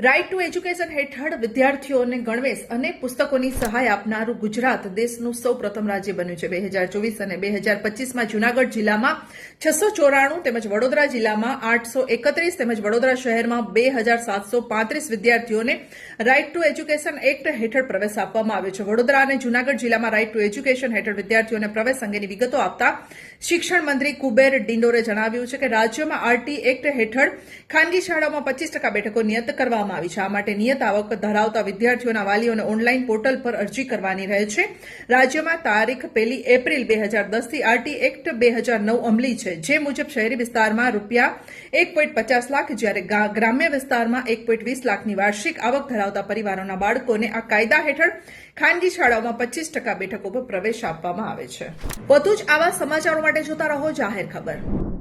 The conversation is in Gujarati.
રાઇટ ટુ એજ્યુકેશન હેઠળ વિદ્યાર્થીઓને ગણવેશ અને પુસ્તકોની સહાય આપનારું ગુજરાત દેશનું સૌ પ્રથમ રાજ્ય બન્યું છે. બે હજાર ચોવીસ અને બે હજાર પચીસમાં જૂનાગઢ જિલ્લામાં છસો ચોરાણું તેમજ વડોદરા જિલ્લામાં આઠસો એકત્રીસ તેમજ વડોદરા શહેરમાં બે હજાર સાતસો પાંત્રીસ વિદ્યાર્થીઓને રાઇટ ટુ એજ્યુકેશન એક્ટ હેઠળ પ્રવેશ આપવામાં આવ્યો છે. વડોદરા અને જૂનાગઢ જિલ્લામાં રાઇટ ટુ એજ્યુકેશન હેઠળ વિદ્યાર્થીઓને પ્રવેશ અંગેની વિગતો આપતા શિક્ષણ મંત્રી કુબેર ડિંડોરે જણાવ્યું છે કે રાજ્યમાં આરટી એક્ટ હેઠળ ખાનગી શાળાઓમાં પચીસ ટકા બેઠકો નિયત કરવામાં આવી છે. આ માટે નિયત આવક ધરાવતા વિદ્યાર્થીઓના વાલીઓને ઓનલાઈન પોર્ટલ પર અરજી કરવાની રહે છે. રાજ્યમાં તારીખ પહેલી એપ્રિલ બે હજાર દસથી આરટી એક્ટ બે હજાર નવ અમલી છે. જે મુજબ શહેરી વિસ્તારમાં રૂપિયા એક પોઈન્ટ પચાસ લાખ, જ્યારે ગ્રામ્ય વિસ્તારમાં એક પોઈન્ટ વીસ લાખની વાર્ષિક આવક ધરાવતા પરિવારોના બાળકોને આ કાયદા હેઠળ ખાનગી શાળાઓમાં પચીસ ટકા બેઠકો પર પ્રવેશ આપવામાં આવે છે. વધુ જ આવા સમાચારો માટે જોતા રહો જાહેર ખબર.